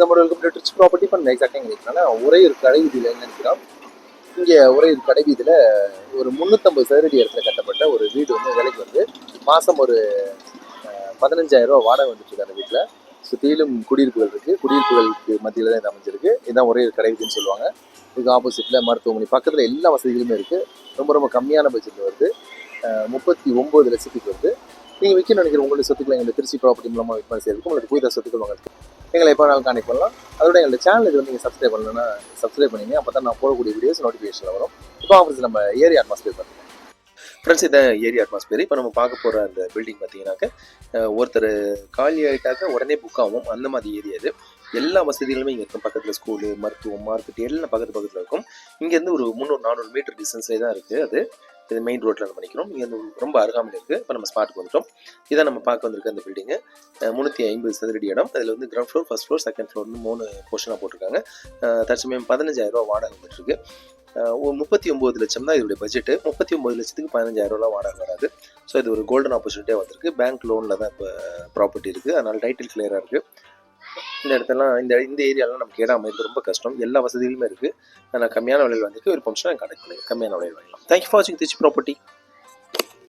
நம்ம welcome to property பண்ண எக்ஸாக்டாக நினைக்கிறேன் ஒரே ஒரு கடை வீதியில் என்ன நினைக்கிறோம்? இங்கே ஒரே ஒரு கடை வீதியில் ஒரு முந்நூற்றம்பது சதுரடி இடத்துல கட்டப்பட்ட ஒரு வீடு வந்து விலைக்கு வந்து மாதம் ஒரு அஹ், 15000 ரூபா வாடகை வந்துட்டு அந்த வீட்டில் சுற்றிலும் குடியிருப்புகள் இருக்குது குடியிருப்புகளுக்கு மத்தியில் தான் இது அமைஞ்சிருக்கு. இதுதான் ஒரே ஒரு கடை வீதின்னு சொல்லுவாங்க. இதுக்கு ஆப்போசிட்டில் மருத்துவமனை பக்கத்தில் எல்லா வசதிகளுமே இருக்குது ரொம்ப ரொம்ப கம்மியான பட்ஜெட்டில் வருது. முப்பத்தி ஒம்பது லட்சத்துக்கு வருது. நீங்கள் விற்கணும்னு நினைக்கிற உங்களுடைய சொத்துக்களை எங்களுக்கு திருச்சி ப்ராப்பர்ட்டி மூலமாக விற்பனை செய்யறதுக்கு உங்களுக்கு புதிய சொத்துக்கள் வாங்குறதுக்கு. எங்களை எப்போ வேணாலும் கான்டெக்ட் பண்ணலாம். அதோட எங்களோட சேனல் இது வந்து நீங்கள் சப்ஸ்கிரைப் பண்ணலன்னா சப்ஸ்கிரைப் பண்ணிங்க அப்போ தான் நான் போடக்கூடிய வீடியோஸ் நோட்டிஃபிகேஷன் வரும். இப்போ ஆஃபீஸ் நம்ம ஏரியா அட்மாஸ்பியர் பண்ணுறோம் ஃப்ரெண்ட்ஸ் இதை ஏரியா அட்மாஸ்பியர் இப்போ நம்ம பார்க்க போகிற அந்த பில்டிங் பார்த்தீங்கன்னாக்க ஒருத்தர் காலி ஆகிட்டாக்க உடனே புக் ஆகும். அந்த மாதிரி ஏரியா இது எல்லா வசதிகளுமே இங்கே இருக்கும். பக்கத்தில் ஸ்கூலு மருத்துவம் மார்க்கெட் எல்லாம் பக்கத்து பக்கத்தில் இருக்கும். இங்கேருந்து ஒரு முந்நூறு நானூறு மீட்டர் டிஸ்டன்ஸ்லேயே தான் இருக்குது அது. இது மெயின் ரோட்டில் நம்ம நிற்கிறோம் இங்கே ரொம்ப அருகாமல் இருக்குது இப்போ நம்ம ஸ்பாட்டுக்கு வந்துட்டோம். இதான் நம்ம பார்க்க வந்திருக்க அந்த பில்டிங்கு முந்நூற்றி ஐம்பது சதுரடி இடம். அதில் வந்து ground floor first floor second ஃப்ளோர்னு மூணு போர்ஷனாக போட்டிருக்காங்க. தற்சமயம் பதினஞ்சாயிரம் ரூபா வாடகை வந்துட்டுருக்கு. ஒரு முப்பத்தி ஒம்பது லட்சம் தான் இதோடைய பட்ஜெட்டு முப்பத்தி ஒம்பது லட்சத்துக்கு பதினஞ்சாயிரரூவா வாடகை வராது. ஸோ இது ஒரு கோல்டன் ஆப்பர்ச்சுனிட்டியாக வந்திருக்கு. பேங்க் லோனில் தான் இப்போ ப்ராப்பர்ட்டி இருக்குது அதனால் டைட்டில் கிளியராக இருக்குது இந்த இடத்தெல்லாம் இந்த இந்த ஏரியாலாம் நமக்கு இடம் அமைது ரொம்ப கஷ்டம். எல்லா வசதிகளுமே இருக்குது ஆனால் கம்மியான விலையில் வந்துட்டு ஒரு ஃபங்க்ஷன் கனெக்ட் பண்ணி கம்மியான விலையில் வாங்கலாம் தேங்க்யூ ஃபார் வாட்சிங் திருச்சி ப்ராப்பர்ட்டி